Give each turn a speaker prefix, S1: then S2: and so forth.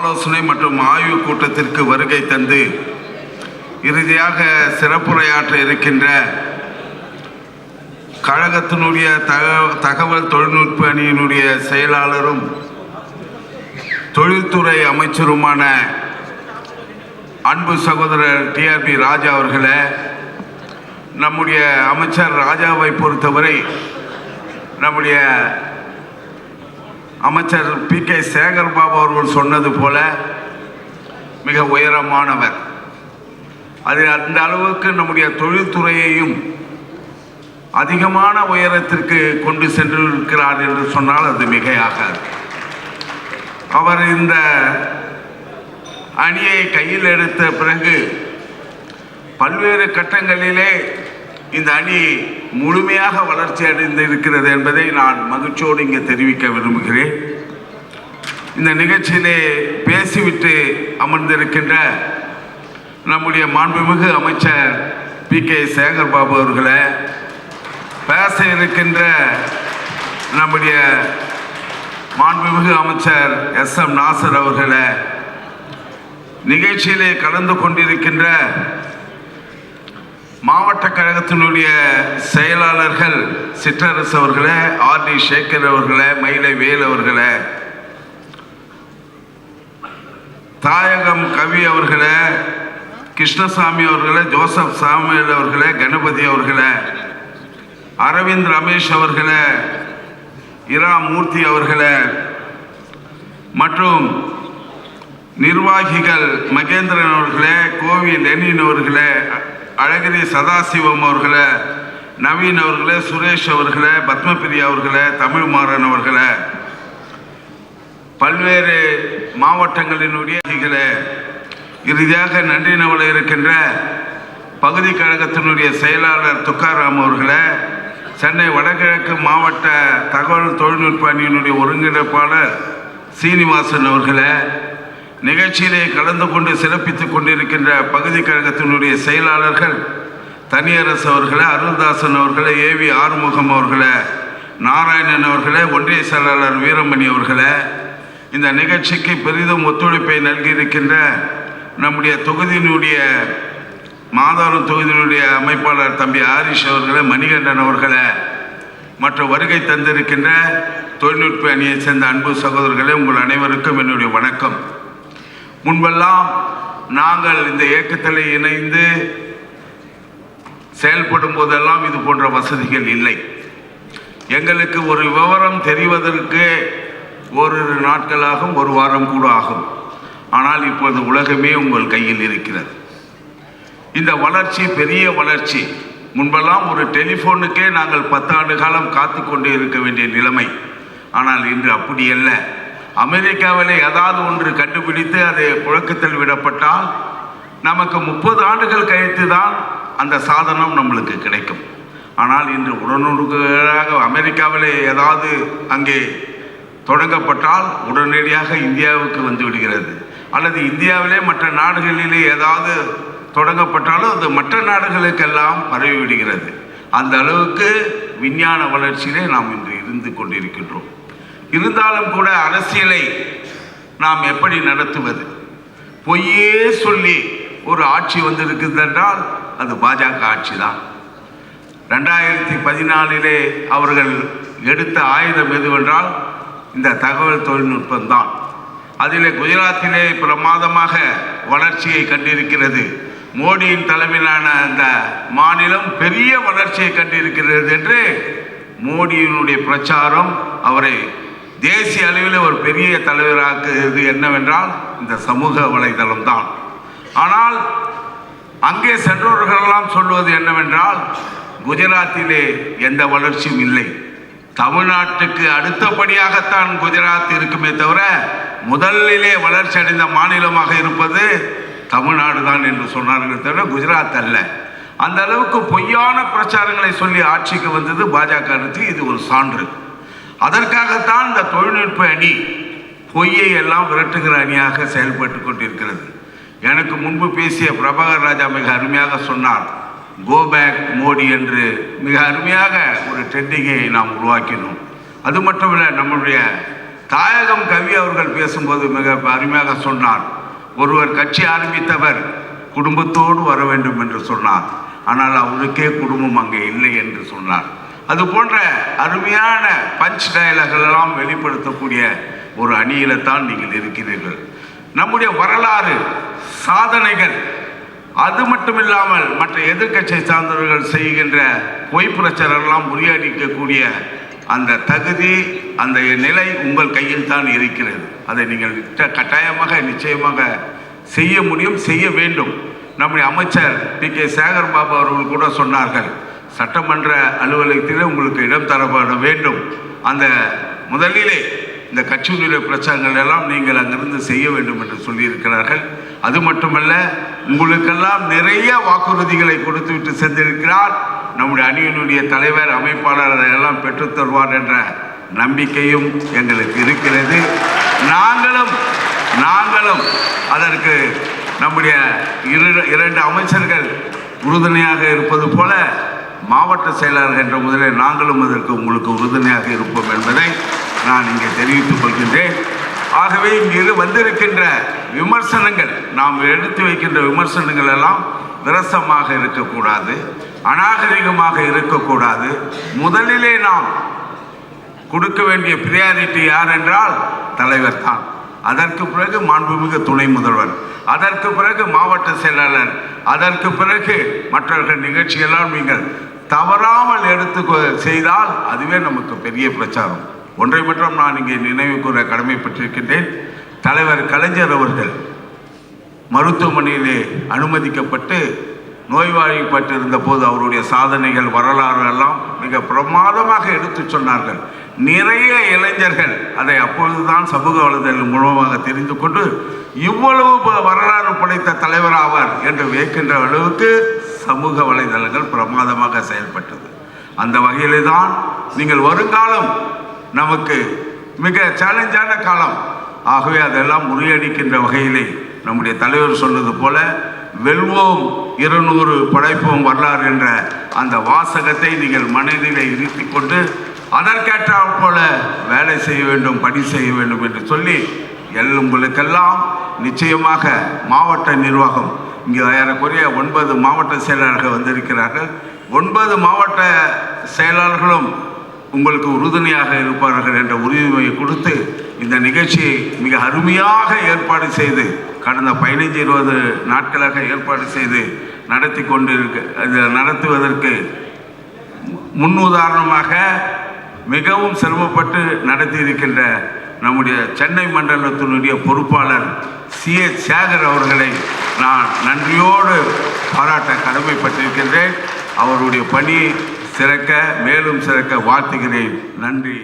S1: ஆலோசனை மற்றும் ஆய்வு கூட்டத்திற்கு வருகை தந்து இறுதியாக சிறப்புரையாற்ற இருக்கின்ற கழகத்தினுடைய தக தகவல் தொழில்நுட்ப அணியினுடைய செயலாளரும் தொழில்துறை அமைச்சருமான அன்பு சகோதரர் டிஆர்பி ராஜா அவர்களை நம்முடைய அமைச்சர் ராஜாவை பொறுத்தவரை நம்முடைய அமைச்சர் பி கே சேகர் பாபு அவர்கள் சொன்னது போல மிக உயரமானவர். அது அந்த அளவுக்கு நம்முடைய தொழில்துறையையும் அதிகமான உயரத்திற்கு கொண்டு சென்றிருக்கிறார் என்று சொன்னால் அது மிகையாகாது. அவர் இந்த அணியை கையில் எடுத்த பிறகு பல்வேறு கட்டங்களிலே இந்த அணி முழுமையாக வளர்ச்சி அடைந்து இருக்கிறது என்பதை நான் மகிழ்ச்சியோடு இங்கே தெரிவிக்க விரும்புகிறேன். இந்த நிகழ்ச்சியிலே பேசிவிட்டு அமர்ந்திருக்கின்ற நம்முடைய மாண்புமிகு அமைச்சர் பி கே சேகர் பாபு அவர்களை பேச இருக்கின்ற நம்முடைய மாண்புமிகு அமைச்சர் எஸ் எம் நாசர் அவர்களை நிகழ்ச்சியிலே கலந்து கொண்டிருக்கின்ற மாவட்ட கழகத்தினுடைய செயலாளர்கள் சிற்றரசு அவர்களே ஆர் டி சேகர் அவர்களே மயிலை வேல் அவர்களே தாயகம் கவி அவர்களே கிருஷ்ணசாமி அவர்களே ஜோசப் சாமுவேல் அவர்களே கணபதி அவர்களே அரவிந்த் ரமேஷ் அவர்களே இரா மூர்த்தி அவர்களே மற்றும் நிர்வாகிகள் மகேந்திரன் அவர்களே கோவி லெனின் அவர்களே அழகிரி சதாசிவம் அவர்களை நவீன் அவர்களை சுரேஷ் அவர்களை பத்மபிரியா அவர்களை தமிழ்மாறன் அவர்களை பல்வேறு மாவட்டங்களினுடைய இறுதியாக நன்றி நவல இருக்கின்ற பகுதி கழகத்தினுடைய செயலாளர் துக்காராம் அவர்களை சென்னை வடகிழக்கு மாவட்ட தகவல் தொழில்நுட்ப அணியினுடைய ஒருங்கிணைப்பாளர் சீனிவாசன் அவர்களை நிகழ்ச்சியிலே கலந்து கொண்டு சிறப்பித்துக் கொண்டிருக்கின்ற பகுதி கழகத்தினுடைய செயலாளர்கள் தனியரசு அவர்களை அருள்தாசன் அவர்களை ஏவி ஆறுமுகம் அவர்களை நாராயணன் அவர்களே ஒன்றிய செயலாளர் வீரமணி அவர்களே இந்த நிகழ்ச்சிக்கு பெரிதும் ஒத்துழைப்பை நல்கியிருக்கின்ற நம்முடைய தொகுதியினுடைய மாதாரம் தொகுதியினுடைய அமைப்பாளர் தம்பி ஆரிஷ் அவர்களை மணிகண்டன் அவர்களே மற்ற வருகை தந்திருக்கின்ற தொழில்நுட்ப அணியைச் சேர்ந்த அன்பு சகோதரர்களே உங்கள் அனைவருக்கும் என்னுடைய வணக்கம். முன்பெல்லாம் நாங்கள் இந்த இயக்கத்தில் இணைந்து செயல்படும் போதெல்லாம் இது போன்ற வசதிகள் இல்லை. எங்களுக்கு ஒரு விவரம் தெரிவதற்கு ஒரு நாட்களாகும் ஒரு வாரம் கூட ஆகும். ஆனால் இப்போது உலகமே உங்கள் கையில் இருக்கிறது. இந்த வளர்ச்சி பெரிய வளர்ச்சி. முன்பெல்லாம் ஒரு டெலிஃபோனுக்கே நாங்கள் பத்தாண்டு காலம் காத்து கொண்டு இருக்க வேண்டிய நிலைமை. ஆனால் இன்று அப்படி அல்ல. அமெரிக்காவிலே ஏதாவது ஒன்று கண்டுபிடித்து அது புழக்கத்தில் விடப்பட்டால் நமக்கு முப்பது ஆண்டுகள் கழித்து தான் அந்த சாதனம் நம்மளுக்கு கிடைக்கும். ஆனால் இன்று உடனுக்குறாக அமெரிக்காவிலே ஏதாவது அங்கே தொடங்கப்பட்டால் உடனடியாக இந்தியாவுக்கு வந்து விடுகிறது. அல்லது இந்தியாவிலே மற்ற நாடுகளிலே ஏதாவது தொடங்கப்பட்டாலும் அது மற்ற நாடுகளுக்கெல்லாம் பரவி விடுகிறது. அந்த அளவுக்கு விஞ்ஞான வளர்ச்சியிலே நாம் இன்று இருந்து கொண்டிருக்கின்றோம். இருந்தாலும் கூட அரசியலை நாம் எப்படி நடத்துவது? பொய்யே சொல்லி ஒரு ஆட்சி வந்திருக்குதென்றால் அது பாஜக ஆட்சி தான் ரெண்டாயிரத்தி பதினாலிலே அவர்கள் எடுத்த ஆயுதம் எதுவென்றால் இந்த தகவல் தொழில்நுட்பம் தான். அதிலே குஜராத்திலே பிரமாதமாக வளர்ச்சியை கண்டிருக்கிறது. மோடியின் தலைமையிலான அந்த மாநிலம் பெரிய வளர்ச்சியை கண்டிருக்கிறது என்று மோடியினுடைய பிரச்சாரம் அவரை தேசிய அளவில் ஒரு பெரிய தலைவராக்குவது என்னவென்றால் இந்த சமூக வலைதளம் தான் ஆனால் அங்கே சென்றவர்களெல்லாம் சொல்வது என்னவென்றால் குஜராத்திலே எந்த வளர்ச்சியும் இல்லை. தமிழ்நாட்டுக்கு அடுத்தபடியாகத்தான் குஜராத் இருக்குமே தவிர முதலிலே வளர்ச்சி அடைந்த மாநிலமாக இருப்பது தமிழ்நாடு தான் என்று சொன்னார்கள் தவிர குஜராத் அல்ல. அந்த அளவுக்கு பொய்யான பிரச்சாரங்களை சொல்லி ஆட்சிக்கு வந்தது பாஜக அரசு இது ஒரு சான்று. அதற்காகத்தான் இந்த தொழில்நுட்ப அணி பொய்யை எல்லாம் விரட்டுகிற அணியாக செயல்பட்டு கொண்டிருக்கிறது. எனக்கு முன்பு பேசிய பிரபாகர் ராஜா மிக அருமையாக சொன்னார் கோ பேக் மோடி என்று. மிக அருமையாக ஒரு ட்ரெண்டிங்கை நாம் உருவாக்கினோம். அது மட்டுமல்ல நம்முடைய தாயகம் கவி அவர்கள் பேசும்போது மிக அருமையாக சொன்னார் ஒருவர் கட்சி ஆரம்பித்தவர் குடும்பத்தோடு வர வேண்டும் என்று சொன்னார். ஆனால் அவருக்கே குடும்பம் அங்கே இல்லை என்று சொன்னார். அது போன்ற அருமையான பஞ்ச் டயலாக்கள் எல்லாம் வெளிப்படுத்தக்கூடிய ஒரு அணியில தான் நீங்கள் இருக்கிறீர்கள். நம்முடைய வரலாறு சாதனைகள் அது மட்டும் இல்லாமல் மற்ற எதிர்கட்சியை சார்ந்தவர்கள் செய்கின்ற பொய் பிரச்சாரம்லாம் முறியடிக்கக்கூடிய அந்த தகுதி அந்த நிலை உங்கள் கையில் தான் இருக்கிறது. அதை நீங்கள் கட்டாயமாக நிச்சயமாக செய்ய முடியும் செய்ய வேண்டும். நம்முடைய அமைச்சர் பி. கே. சேகர் பாபு அவர்கள் கூட சொன்னார்கள் சட்டமன்ற அலுவலகத்திலே உங்களுக்கு இடம் தரப்பட வேண்டும். அந்த முதலிலே இந்த கட்சியினுடைய பிரச்சாரங்கள் எல்லாம் நீங்கள் அங்கிருந்து செய்ய வேண்டும் என்று சொல்லியிருக்கிறார்கள். அது மட்டுமல்ல உங்களுக்கெல்லாம் நிறைய வாக்குறுதிகளை கொடுத்துவிட்டு சென்றிருக்கிறார். நம்முடைய அணியினுடைய தலைவர் அமைப்பாளர் அதையெல்லாம் பெற்றுத் தருவார் என்ற நம்பிக்கையும் எங்களுக்கு இருக்கிறது. நாங்களும் நாங்களும் அதற்கு நம்முடைய இரு இரண்டு அமைச்சர்கள் உறுதுணையாக இருப்பது போல மாவட்ட செயலாளர் என்ற முதலில் நாங்களும் அதற்கு உங்களுக்கு உறுதுணையாக இருப்போம் என்பதை நான் இங்கே தெரிவித்துக் கொள்கின்றேன். ஆகவே இங்கு வந்திருக்கின்ற விமர்சனங்கள் நாம் எடுத்து வைக்கின்ற விமர்சனங்கள் எல்லாம் விரசமாக இருக்கக்கூடாது அநாகரிகமாக இருக்கக்கூடாது. முதலிலே நாம் கொடுக்க வேண்டிய பிரியாரிட்டி யார் என்றால் தலைவர் தான். அதற்கு பிறகு மாண்புமிகு துணை முதல்வர். அதற்கு பிறகு மாவட்ட செயலாளர் அதற்கு பிறகு மற்றவர்கள் நிகழ்ச்சியெல்லாம் நீங்கள் தவறாமல் எடுத்து கொ- செய்தால் அதுவே நமக்கு பெரிய பிரச்சாரம். ஒன்றை மட்டும் நான் இங்கே நினைவு கூற கடமைப்பட்டிருக்கின்றேன். தலைவர் கலைஞர் அவர்கள் மருத்துவமனையிலே அனுமதிக்கப்பட்டு நோய்வாய்ப்பட்டிருந்த போது அவருடைய சாதனைகள் வரலாறு எல்லாம் மிக பிரமாதமாக எடுத்துச் சொன்னார்கள். நிறைய இளைஞர்கள் அதை அப்பொழுதுதான் சமூக வலைதளம் மூலமாக தெரிந்து கொண்டு இவ்வளவு ப- வரலாறு படைத்த தலைவர் ஆவார் என்று வியக்கின்ற அளவுக்கு சமூக வலைதளங்கள் பிரமாதமாக செயல்பட்டது. அந்த வகையிலே தான் நீங்கள் வருங்காலம் நமக்கு மிக சேலஞ்சான காலம். ஆகவே அதெல்லாம் முறியடிக்கின்ற வகையிலே நம்முடைய தலைவர் சொன்னது போல வெல்வோம் இருநூறு படைப்போம் வரலாறு என்ற அந்த வாசகத்தை நீங்கள் மனதிலே இருத்தி கொண்டு அதற்கேற்றாற் போல வேலை செய்ய வேண்டும் பணி செய்ய வேண்டும் என்று சொல்லி எல் உங்களுக்கெல்லாம் நிச்சயமாக மாவட்ட நிர்வாகம் இங்கே ஏறக்குறைய ஒன்பது மாவட்ட செயலாளர்கள் வந்திருக்கிறார்கள். ஒன்பது மாவட்ட செயலாளர்களும் உங்களுக்கு உறுதுணையாக இருப்பார்கள் என்ற உறுதிமொழியை கொடுத்து இந்த நிகழ்ச்சியை மிக அருமையாக ஏற்பாடு செய்து கடந்த பதினைஞ்சு இருபது நாட்களாக ஏற்பாடு செய்து நடத்தி கொண்டு இருக்க இது நடத்துவதற்கு முன்னுதாரணமாக மிகவும் சிரமப்பட்டு நடத்தியிருக்கின்ற நம்முடைய சென்னை மண்டலத்தினுடைய பொறுப்பாளர் சி எச் சேகர் அவர்களை நான் நன்றியோடு பாராட்ட கடமைப்பட்டிருக்கின்றேன். அவருடைய பணி சிறக்க மேலும் சிறக்க வாழ்த்துகிறேன். நன்றி.